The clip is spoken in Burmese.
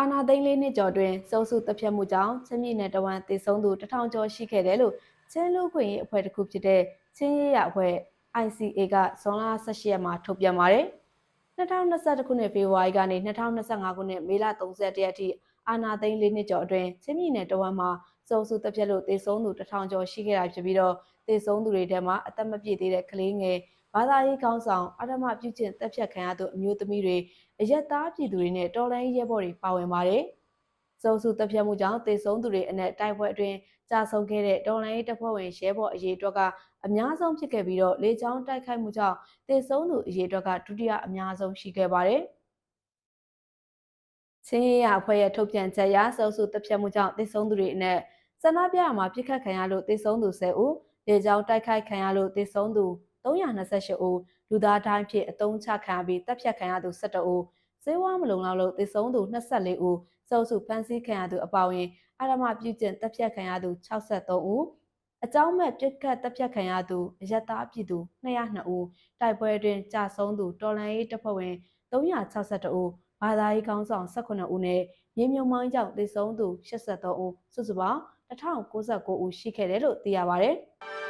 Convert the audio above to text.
အာနာသိန်းလေးနှစ်ကျော်တွင်စုံစုတပ်ဖြတ်မှုကြောင့်ချင်းပြည်နယ်တဝန်တည်ဆုံသူတထောင်ကျော်ရှိခဲ့တယ်လို့ချင်းလူခွင့်ရေးအဖွဲ့တစ်ခုဖြစ်တဲ့ချင်းရေးရအဖွဲ့ ICA ကဇွန်လ18ရက်မှာထုတ်ပြန်ပါတယ်။ 2021ခုနှစ်ဖေဖော်ဝါရီကနေ2025ခုနှစ်မေလ31ရက်ထိအာနာသိန်းလေးနှစ်ကျော်အတွင်းချင်းပြည်နယ်တဝန်မှာစုံစုတပ်ဖြတ်လို့တည်ဆုံသူတထောင်ကျော်ရှိခဲ့တာဖြစ်ပြီးတော့တည်ဆုံသူတွေထဲမှာအသက်မပြည့်သေးတဲ့ကလေးငယ်ဘာသာရေးကောင်းဆောင်အဓမ္မပြုကျင့်တပ်ဖြတ်ခံရသူအမျိုးသမီးတွေအရက်သားပြည်သူတွေနဲ့တော်လိုင်းရဲဘော်တွေပါဝင်ပါတယ်။ စုံစုတပ်ဖြတ်မှုကြောင့်တေဆုံးသူတွေအနက်တိုက်ပွဲအတွင်းကြာဆုံးခဲ့တဲ့တော်လိုင်းတပ်ဖွဲ့ဝင်ရဲဘော်အရေးအတွက်ကအများဆုံးဖြစ်ခဲ့ပြီးတော့လေကြောင်းတိုက်ခိုက်မှုကြောင့်တေဆုံးသူအရေးအတွက်ကဒုတိယအများဆုံးရှိခဲ့ပါတယ်။ချင်းရအဖွဲ့ရဲ့ထုတ်ပြန်ချက်အရစုံစုတပ်ဖြတ်မှုကြောင့်တေဆုံးသူတွေအနက်ဆန္ဒပြမှာပြစ်ခတ်ခံရလို့တေဆုံးသူ10ဦးလေကြောင်းတိုက်ခိုက်ခံရလို့တေဆုံးသူ328ဦးလူသားတိုင်းဖြစ်အတုံးချခံပြီးတပ်ဖြတ်ခံရသူ12ဦး စေဝါမလုံလောက်လို့တေဆုံးသူ24ဦးစုစုဖမ်းဆီးခံရသူအပါအဝင်အာရမပြုကျင့်တပ်ဖြတ်ခံရသူ63ဦးအကြောင်းမဲ့ပြစ်ခတ်တပ်ဖြတ်ခံရသူအယက်သားပြည်သူ202ဦးတိုက်ပွဲတွင်ကြာဆုံးသူတော်လန်ရေးတပ်ဖွဲ့ဝင်362ဦးဘာသာရေးကောင်းဆောင်18ဦးနဲ့မြေမြုံမိုင်းကြောင့်တေဆုံးသူ83ဦးစုစုပေါင်း1099ဦးရှိခဲ့တယ်လို့သိရပါဗျ။